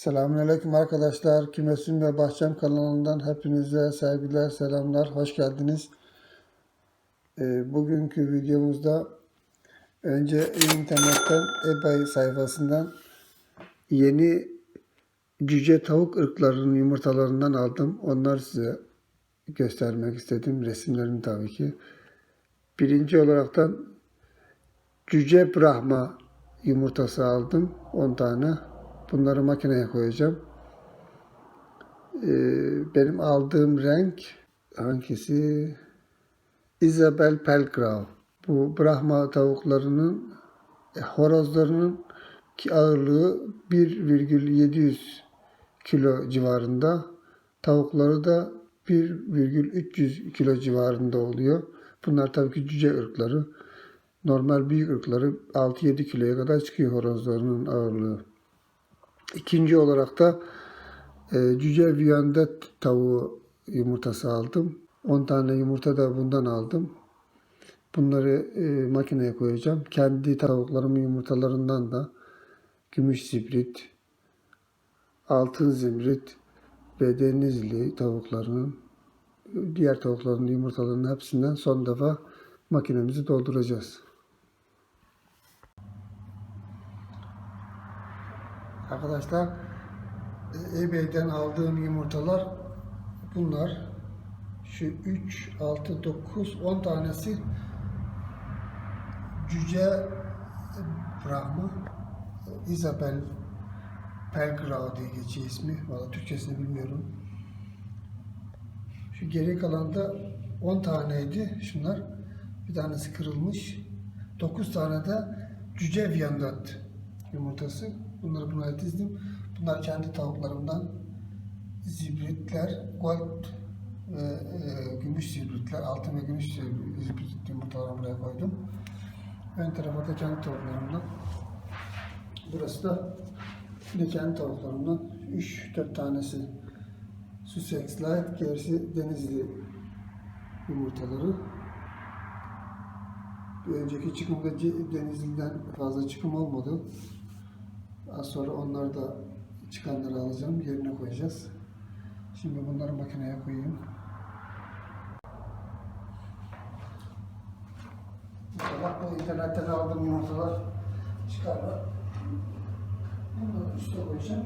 Selamünaleyküm arkadaşlar. Kümesim ve Bahçem kanalından hepinize sevgiler, selamlar. Hoş geldiniz. Ee, bugünkü videomuzda önce internetten eBay sayfasından yeni cüce tavuk ırklarının yumurtalarından aldım. Onları size göstermek istedim. Resimlerini tabii ki. Birinci olaraktan cüce Brahma yumurtası aldım. 10 tane. Bunları makineye koyacağım. Ee, benim aldığım renk hangisi? Isabel Pelgrau. Bu Brahma tavuklarının e, horozlarının ki ağırlığı 1,700 kilo civarında. Tavukları da 1,300 kilo civarında oluyor. Bunlar tabii ki cüce ırkları. Normal büyük ırkları 6-7 kiloya kadar çıkıyor horozlarının ağırlığı. İkinci olarak da e, cüce viyandet tavuğu yumurtası aldım. 10 tane yumurta da bundan aldım. Bunları e, makineye koyacağım. Kendi tavuklarımın yumurtalarından da gümüş zibrit, altın zibrit ve denizli tavuklarının diğer tavukların yumurtalarının hepsinden son defa makinemizi dolduracağız. Arkadaşlar eBay'den aldığım yumurtalar bunlar. Şu 3, 6, 9, 10 tanesi cüce Brahma Isabel Pelgrau diye geçiyor ismi. Valla Türkçesini bilmiyorum. Şu geri kalan da 10 taneydi şunlar. Bir tanesi kırılmış. 9 tane de cüce viyandat yumurtası. Bunları buraya dizdim. Bunlar kendi tavuklarımdan zibritler, gold ve e, gümüş zibritler, altın ve gümüş zibrit yumurtalarını buraya koydum. Ön tarafa da kendi tavuklarımdan. Burası da yine kendi tavuklarımdan 3-4 tanesi Sussex'ler, gerisi denizli yumurtaları. Bir önceki çıkımda Denizli'den fazla çıkım olmadı. Az sonra onları da çıkanları alacağım, yerine koyacağız. Şimdi bunları makineye koyayım. İnşallah bu internetten aldığım yumurtalar çıkarlar. Bunları üste koyacağım.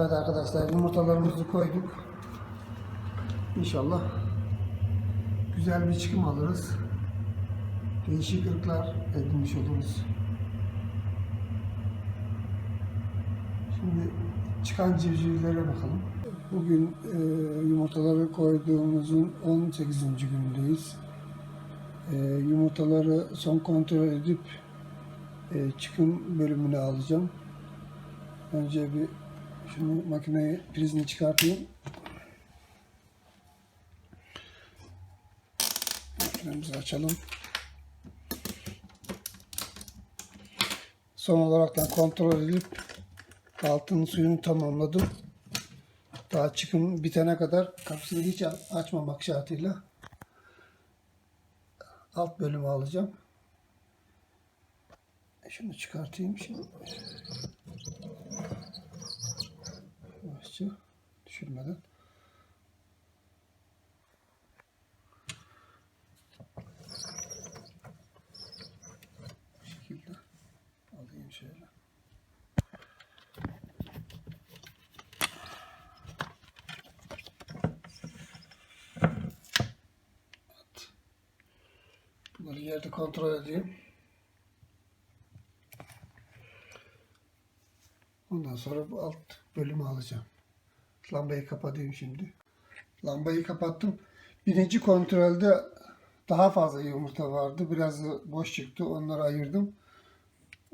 Evet arkadaşlar yumurtalarımızı koyduk. İnşallah güzel bir çıkım alırız. Değişik ırklar edinmiş oluruz. Şimdi çıkan civcivlere bakalım. Bugün e, yumurtaları koyduğumuzun 18. günündeyiz. E, yumurtaları son kontrol edip e, çıkım bölümüne alacağım. Önce bir şunu makineyi prizini çıkartayım. Makinemizi açalım. Son olarak da kontrol edip altın suyunu tamamladım. Daha çıkım bitene kadar kapısını hiç açmamak şartıyla alt bölümü alacağım. Şunu çıkartayım şimdi. Düşürmeden. Bu şekilde alayım şöyle. Evet. Bunları yerde kontrol edeyim. Ondan sonra bu alt bölümü alacağım. Lambayı kapatayım şimdi. Lambayı kapattım. Birinci kontrolde daha fazla yumurta vardı. Biraz boş çıktı. Onları ayırdım.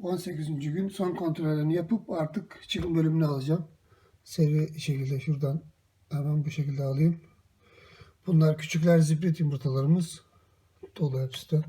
18. gün son kontrollerini yapıp artık çıkım bölümünü alacağım. Seri şekilde şuradan hemen bu şekilde alayım. Bunlar küçükler zibrit yumurtalarımız. Dolu hepsi de.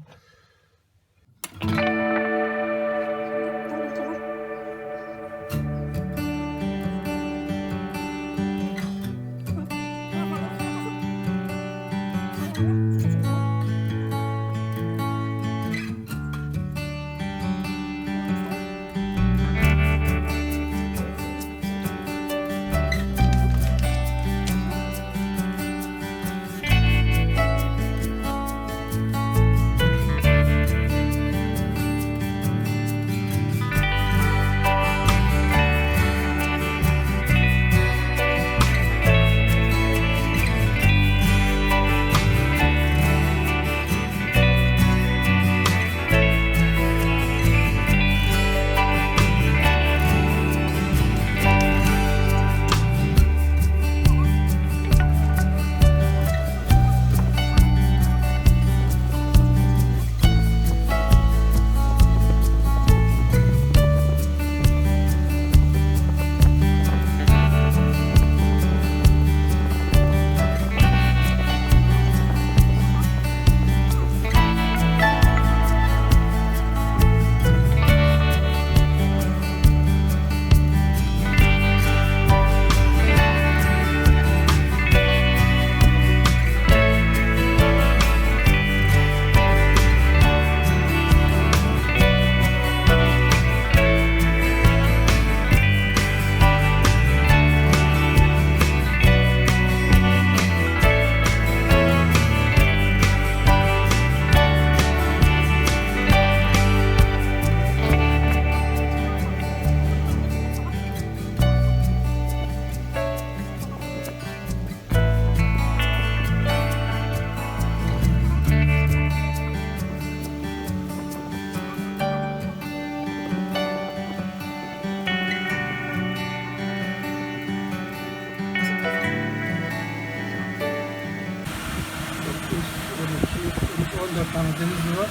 14 tane denizli var.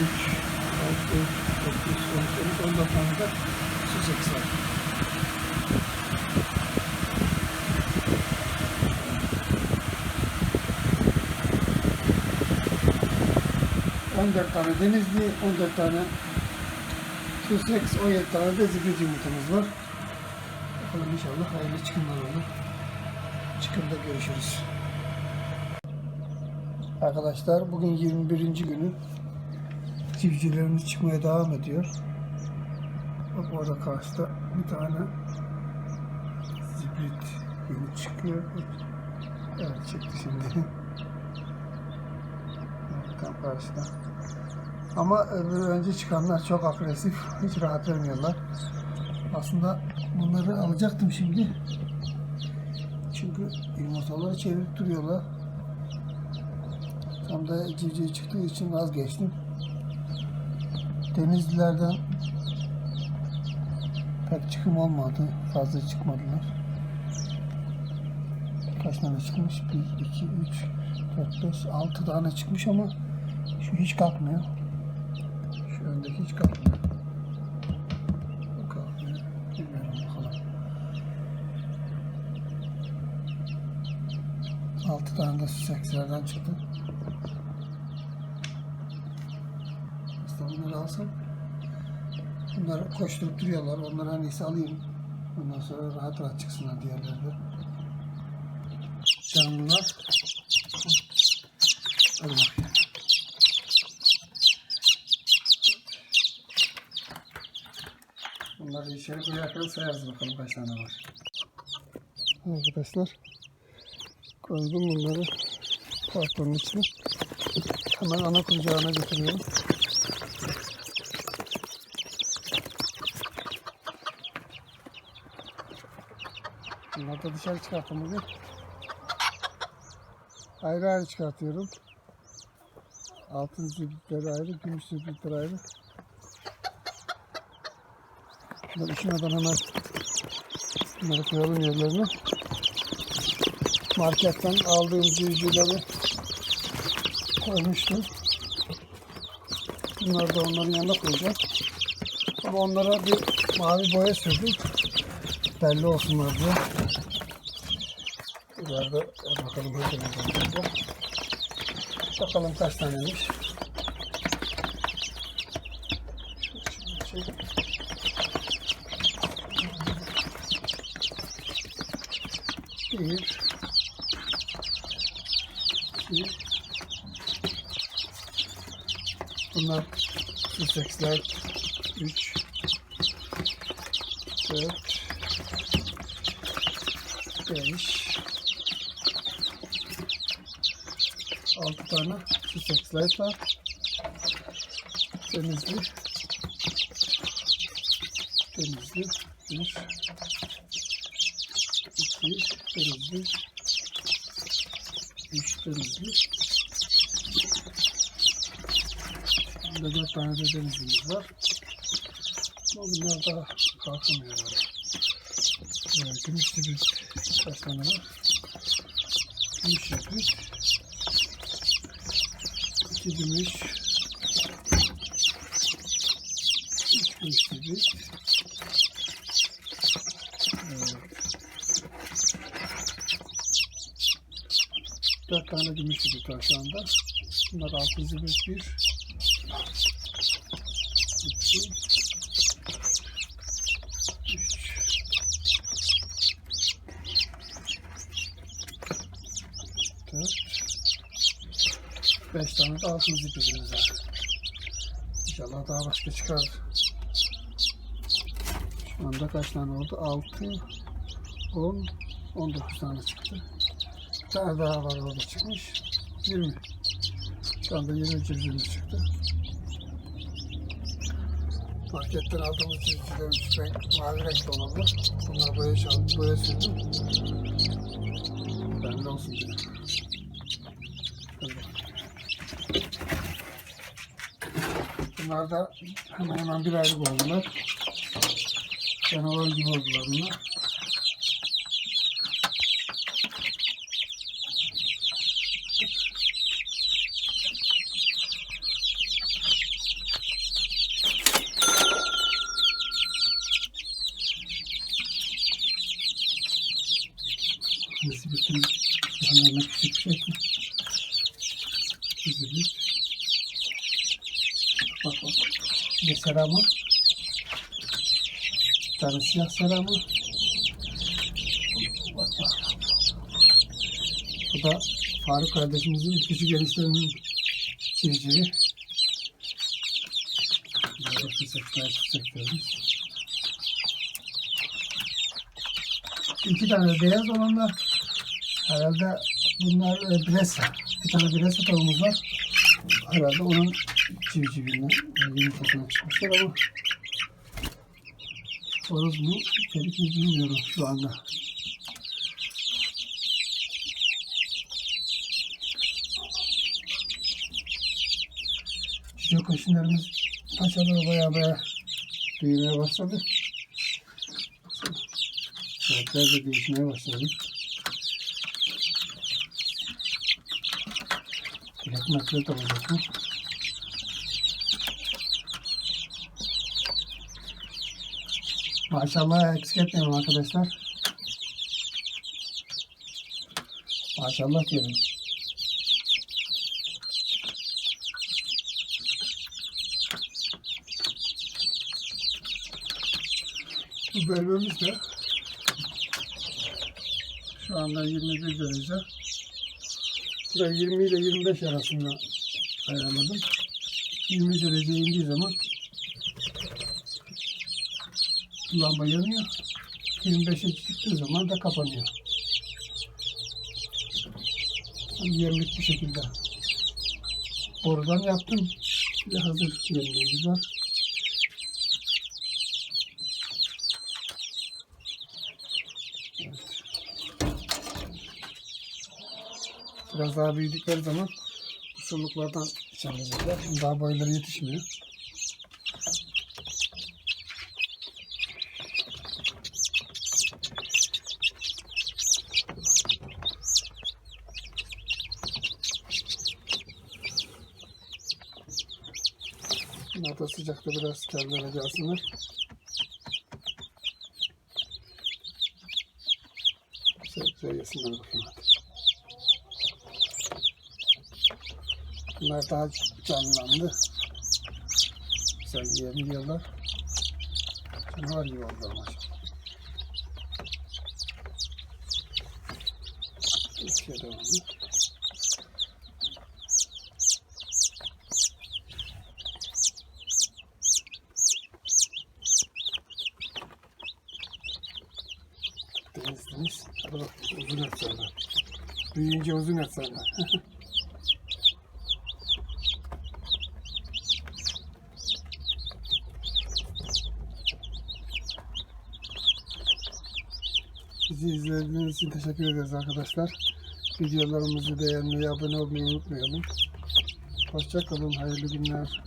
3, 6, 9, 13, 14 tane de su seksi var. On dört tane denizli, on dört tane Susrex, on yedi tane de zibirci yumurtamız var. Bakalım inşallah hayırlı çıkımlar olur. Çıkımda görüşürüz. Arkadaşlar bugün 21. günü. Civcivlerimiz çıkmaya devam ediyor. Bak orada karşıda bir tane zibrit yeni çıkıyor. Evet çıktı şimdi. Tam karşıda. Ama önce çıkanlar çok agresif. Hiç rahat vermiyorlar. Aslında bunları alacaktım şimdi. Çünkü yumurtaları çevirip duruyorlar. Tam da civciv çıktığı için vazgeçtim. Denizlilerden pek çıkım olmadı. Fazla çıkmadılar. Kaç tane çıkmış? 1, 2, 3, 4, 5, 6 tane çıkmış ama şu hiç kalkmıyor. Şu öndeki hiç kalkmıyor. Bu kalkmıyor. Bilmiyorum bakalım. 6 tane de Sussex'lerden çıktı. Aslında bunları alsam bunlar koşturup duruyorlar. Onları en iyisi alayım. Ondan sonra rahat rahat çıksınlar diğerleri de. Canlılar. Hadi bakayım. Bunları içeri koyarken sayarız bakalım kaç tane var. Arkadaşlar koydum bunları kartonun içine. Hemen ana kucağına götürüyorum. Bunları da dışarı çıkarttım bugün. Ayrı ayrı çıkartıyorum. Altın zibritleri ayrı, gümüş zibritleri ayrı. Bunları üşümeden hemen bunları koyalım yerlerine. Marketten aldığım civcivleri koymuştum. Bunları da onların yanına koyacağım. Ama onlara bir mavi boya sürdüm. Belli olsunlar diye. İleride bakalım hocamızdan. Bakalım kaç taneymiş. Şöyle çek. Bir, iki, bunlar Sussex'ler, üç, dört, beş, altı tane Sussex'ler var. Denizli, denizli, bir, iki, denizli, üç denizli. Burada dört tane de denizlimiz var. Ama bunlar daha kalkamıyorlar. Evet, gümüş gibi kaç tane var? Gümüş yapmış. İki gümüş. Üç gümüş gibi. Evet. Dört tane gümüş gibi şu anda. Bunlar altı zibir bir. İki. Üç. Dört. Beş tane de altın zibirimiz var. İnşallah daha başka çıkar. Şu anda kaç tane oldu? Altı, on, on dokuz tane çıktı. Bir tane daha var orada çıkmış. 20. Şu anda 20 civcivimiz çıktı. Marketten aldığımız civcivlerimiz renk, mavi renkli olanlar. Bunlar boya, çal- boya sürdüm. Belli olsun diye. Bunlar da hemen hemen bir aylık oldular. Canavar gibi oldular bunlar. Nasıl bütün yanlarına küçük şey mi? Bizi bir. Bak bak. Bir de seramı. Bir tane siyah seramı. Bak bak. Bu da Faruk kardeşimizin küçük enişlerinin civcivi. Böyle çiçekler çiçeklerimiz. İki tane beyaz olanlar herhalde bunlar e, Bresa. Bir tane Bresa tavuğumuz var. Herhalde onun civcivinden yumurtasına çıkmışlar ama horoz mu, çelik mi bilmiyorum şu anda. Yok kaşınlarımız aşağıda baya baya büyümeye başladı. Saatler de değişmeye başladı. Bilek naklet olacak mı? Maşallah eksik etmeyelim arkadaşlar. Maşallah diyelim. Bu bölmemiz de şu anda 21 derece. Buraya 20 ile 25 arasında ayarladım. 20 derece indiği zaman lamba yanıyor. 25'e çıktığı zaman da kapanıyor. Yemlik bir şekilde borudan yaptım. De hazır yemliğimiz var. Biraz daha büyüdükleri zaman bu suluklardan içebilecekler. Daha boyları yetişmiyor. Bunlar da sıcakta biraz kendine gelsinler. Güzel güzel yesinler bakayım hadi. Bunlar daha canlandı. Güzel yiyebiliyorlar. Canavar gibi oldular maşallah. Ülkeye devamlı. Deniz deniz. Uzun et sonra. Büyüyünce uzun et sonra. Bizi izlediğiniz için teşekkür ederiz arkadaşlar. Videolarımızı beğenmeyi, abone olmayı unutmayalım. Hoşçakalın, hayırlı günler.